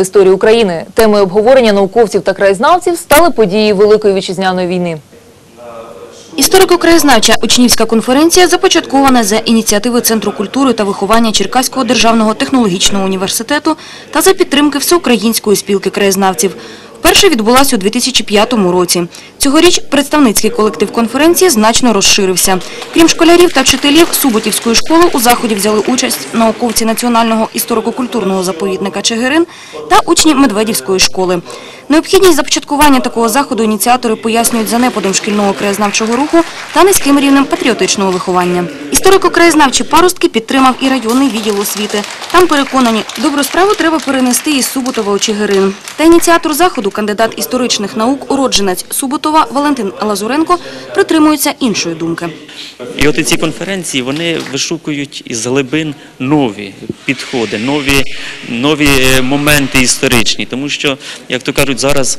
історії України. Темою обговорення науковців та краєзнавців стали події Великої вітчизняної війни. Історико-краєзнавча учнівська конференція започаткована за ініціативи Центру культури та виховання Черкаського державного технологічного університету та за підтримки Всеукраїнської спілки краєзнавців. Вперше відбулася у 2005 році. Цьогоріч представницький колектив конференції значно розширився. Крім школярів та вчителів Суботівської школи, у заході взяли участь науковці Національного історико-культурного заповідника Чигирин та учні Медведівської школи. Необхідність започаткування такого заходу ініціатори пояснюють занепадом шкільного краєзнавчого руху та низьким рівнем патріотичного виховання. Історико-краєзнавчі паростки підтримав і районний відділ освіти. Там переконані, добру справу треба перенести із Суботова у Чигирин. Та ініціатор заходу, кандидат історичних наук, уродженець Суботова Валентин Лазуренко, притримується іншої думки. І от ці конференції вони вишукують із глибин нові підходи, нові, нові моменти історичні. Тому що, як то кажуть, зараз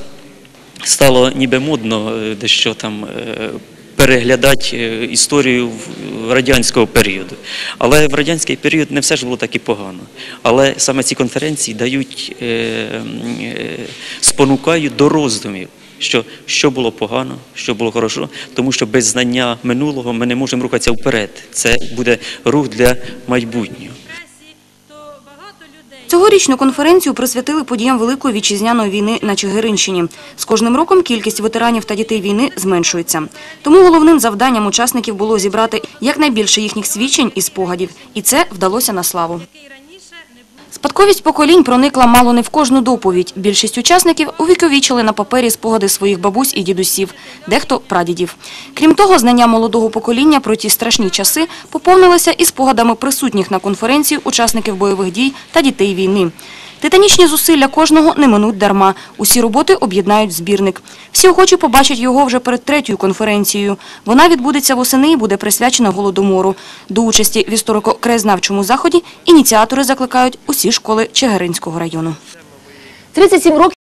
стало ніби модно е, дещо там. е, Переглядати е, історію радянського періоду. Але в радянський період не все ж було так і погано. Але саме ці конференції дають, спонукають до роздумів, що, що було погано, що було хорошо, тому що без знання минулого ми не можемо рухатися вперед. Це буде рух для майбутнього. Цьогорічну конференцію присвятили подіям Великої вітчизняної війни на Чигиринщині. З кожним роком кількість ветеранів та дітей війни зменшується. Тому головним завданням учасників було зібрати якнайбільше їхніх свідчень і спогадів. І це вдалося на славу. Спадковість поколінь проникла мало не в кожну доповідь. Більшість учасників увіковічили на папері спогади своїх бабусь і дідусів, дехто прадідів. Крім того, знання молодого покоління про ті страшні часи поповнилися і спогадами присутніх на конференції учасників бойових дій та дітей війни. Титанічні зусилля кожного не минуть дарма. Усі роботи об'єднають збірник. Всі охочі побачать його вже перед третьою конференцією. Вона відбудеться восени і буде присвячена Голодомору. До участі в історико-краєзнавчому заході ініціатори закликають усі школи Чигиринського району. 37 років